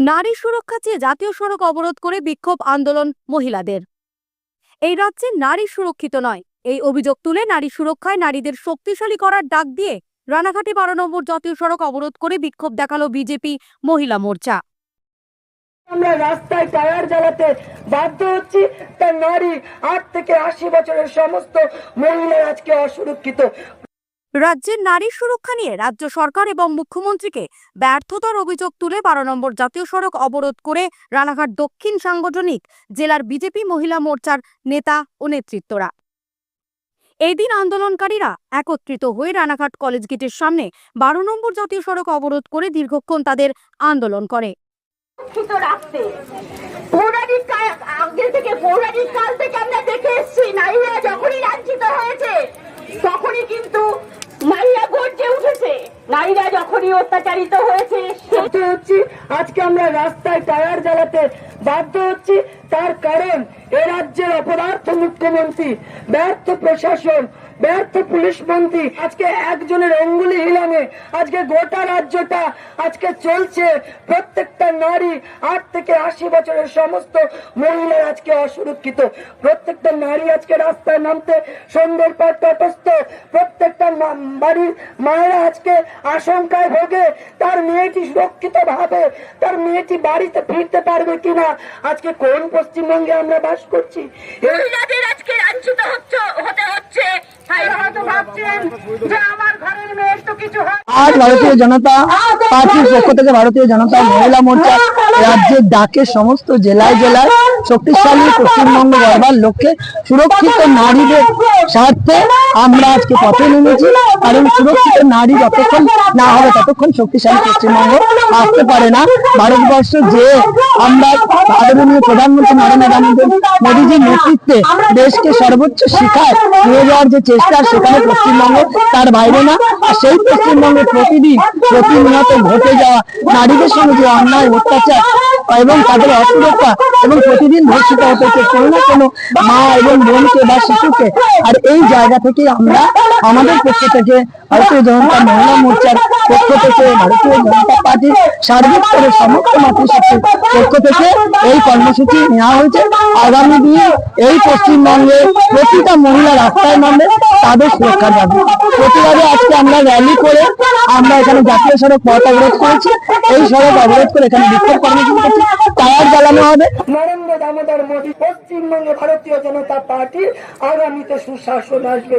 নারী সুরক্ষা চেয়ে জাতীয় সড়ক অবরোধ করে বিক্ষোভ আন্দোলন মহিলাদের। এই রাজ্যে নারী সুরক্ষিত নয়। এই অভিযোগ তুলে নারী সুরক্ষায় নারীদের শক্তিশালী করার ডাক দিয়ে রানাঘাটে বারো নম্বর জাতীয় সড়ক অবরোধ করে বিক্ষোভ দেখাল বিজেপি মহিলা মোর্চা। আমরা রাস্তায় টায়ার জ্বালাতে বাধ্য হচ্ছি তার নারী আট থেকে আশি বছরের সমস্ত মহিলা আজকে অসুরক্ষিত। রাজ্যের নারী সুরক্ষা নিয়ে রাজ্য সরকার এবং মুখ্যমন্ত্রীকে ব্যর্থতার অভিযোগ তুলে বারো নম্বর জাতীয় সড়ক অবরোধ করে রানাঘাট দক্ষিণ সাংগঠনিক জেলার বিজেপি মহিলা মোর্চার নেতা ও নেতৃত্বরা। এই দিন আন্দোলনকারীরা একত্রিত হয়ে রানাঘাট কলেজ গেটের সামনে বারো নম্বর জাতীয় সড়ক অবরোধ করে দীর্ঘক্ষণ তাদের আন্দোলন করে। থেকে কাল থেকে আমরা দেখে নারীরা যখনই তখনই কিন্তু নারীরা গর্জে উঠেছে। নারীরা যখনই অত্যাচারিত হয়েছে সেটা হচ্ছে, আজকে আমরা রাস্তায় টায়ার জ্বালাতে বাধ্য হচ্ছি। তার কারণ, এ রাজ্যের অপরার্থ মুখ্যমন্ত্রী, ব্যর্থ প্রশাসন ব্যর্থ পুলিশ মন্ত্রী। আজকে একজনের অঙ্গুলি হিলামে আজকে গোটা রাজ্যটা আজকে চলছে। প্রত্যেকটা নারী আট থেকে আশি বছরের সমস্ত মহিলা আজকে অসুরক্ষিত। প্রত্যেকটা নারী আজকে রাস্তায় নামতে সন্ধ্যের পর তটস্থ। প্রত্যেকটা বাড়ির মায়েরা আজকে আশঙ্কায় ভোগে। তার মেয়েটি সুরক্ষিত ভাবে, তার মেয়েটি বাড়িতে ফিরতে পারবে কিনা? আজকে কোন পশ্চিমবঙ্গে আমরা বাস করছি? মহিলাদের আজকে লাঞ্ছিত হচ্ছে হতে হচ্ছে। আজ ভারতীয় জনতা পার্টির পক্ষ থেকে ভারতীয় জনতা মহিলা মোর্চা রাজ্যের ডাকে সমস্ত জেলায় জেলায় শক্তিশালী পশ্চিমবঙ্গ গড়বার লক্ষ্যে সুরক্ষিত নারীদের স্বার্থে আমরা আজকে পথে নেমেছি কারণ সুরক্ষিত নারী যতক্ষণ না হবে ততক্ষণ শক্তিশালী পশ্চিমবঙ্গ আসতে পারে না। ভারতবর্ষ যে আমরা আদরণীয় প্রধানমন্ত্রী নরেন্দ্র মোদীজির নেতৃত্বে দেশকে সর্বোচ্চ শিখায় নিয়ে যাওয়ার যে চেষ্টা সেখানে পশ্চিমবঙ্গ তার বাইরে না আর সেই পশ্চিমবঙ্গে প্রতিদিন প্রতিনিয়ত ঘটে যাওয়া নারীদের সঙ্গে যে অন্যায় অত্যাচার এবং তাদের অসুরক্ষা এবং প্রতিদিন ধর্ষিত হতেছে কোনো না কোনো মা এবং বোনকে বা শিশুকে। আর এই জায়গা থেকে আমরা আমাদের পক্ষ থেকে ভারতীয় জনতা মহিলা মোর্চার পক্ষ থেকে ভারতীয় জনতা পার্টির সার্বিক স্তরে সমস্ত মাতৃশক্তির পক্ষ থেকে এই কর্মসূচি নেওয়া হয়েছে আগামী দিনে এই পশ্চিমবঙ্গে প্রতিটা মহিলা রাস্তায় নামবে তাদের সুরক্ষার দাবি প্রতিবাদে আজকে আমরা র্যালি করে আমরা এখানে জাতীয় সড়ক পথ অবরোধ করেছি এই সড়ক অবরোধ করে এখানে বিক্ষোভ কর্মসূচি করছি টায়ার জ্বালানো হবে নরেন্দ্র দামোদর মোদী পশ্চিমবঙ্গে ভারতীয় জনতা পার্টির আগামীতে সুশাসন আসবে